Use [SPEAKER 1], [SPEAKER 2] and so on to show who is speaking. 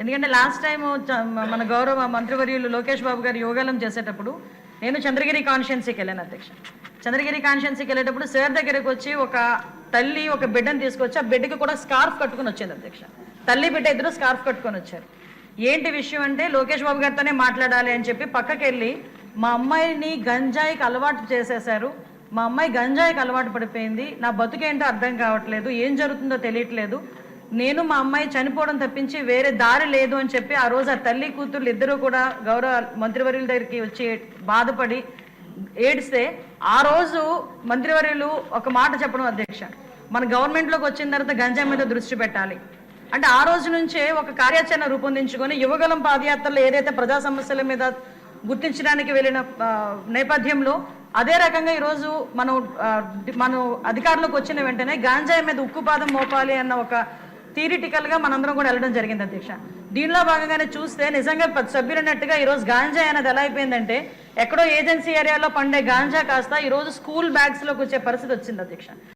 [SPEAKER 1] ఎందుకంటే last time మన గౌరవ మంత్రివర్యులు లోకేష్ బాబు గారు యోగాలం చేసేటప్పుడు నేను చంద్రగిరి కాన్షియన్సీకి వెళ్ళాను అధ్యక్ష. చంద్రగిరి కాన్షియన్సీకి వెళ్ళేటప్పుడు సార్ దగ్గరికి వచ్చి ఒక తల్లి ఒక బిడ్డను తీసుకొచ్చి ఆ బిడ్డకి కూడా స్కార్ఫ్ కట్టుకుని వచ్చింది అధ్యక్ష. తల్లి బిడ్డ ఇద్దరు స్కార్ఫ్ కట్టుకొని వచ్చారు. ఏంటి విషయం అంటే లోకేష్ బాబు గారితోనే మాట్లాడాలి అని చెప్పి పక్కకి వెళ్ళి మా అమ్మాయిని గంజాయికి అలవాటు చేసేశారు. మా అమ్మాయి గంజాయికి అలవాటు పడిపోయింది. నా బతుకేంటో అర్థం కావట్లేదు. ఏం జరుగుతుందో తెలియట్లేదు. నేను మా అమ్మాయి చనిపోవడం తప్పించి వేరే దారి లేదు అని చెప్పి ఆ రోజు ఆ తల్లి కూతుర్లు ఇద్దరూ కూడా గౌరవ మంత్రివర్యుల దగ్గరికి వచ్చి బాధపడి ఏడిస్తే ఆ రోజు మంత్రివర్యులు ఒక మాట చెప్పడం అధ్యక్ష. మన గవర్నమెంట్లోకి వచ్చిన తర్వాత గంజాయి మీద దృష్టి పెట్టాలి. అంటే ఆ రోజు నుంచే ఒక కార్యాచరణ రూపొందించుకొని యువగలం పాదయాత్రలో ఏదైతే ప్రజా సమస్యల మీద గుర్తించడానికి వెళ్ళిన నేపథ్యంలో అదే రకంగా ఈరోజు మనం మనం అధికారంలోకి వచ్చిన వెంటనే గాంజాయి మీద ఉక్కుపాదం మోపాలి అన్న ఒక థియరిటికల్గా మనందరం కూడా వెళ్ళడం జరిగింది అధ్యక్ష. దీనిలో భాగంగానే చూస్తే నిజంగా పది సభ్యులున్నట్టుగా ఈరోజు గాంజా అనేది ఎలా అయిపోయిందంటే ఎక్కడో ఏజెన్సీ ఏరియాలో పండే గాంజా కాస్త ఈరోజు స్కూల్ బ్యాగ్స్లోకి వచ్చే పరిస్థితి వచ్చింది అధ్యక్ష.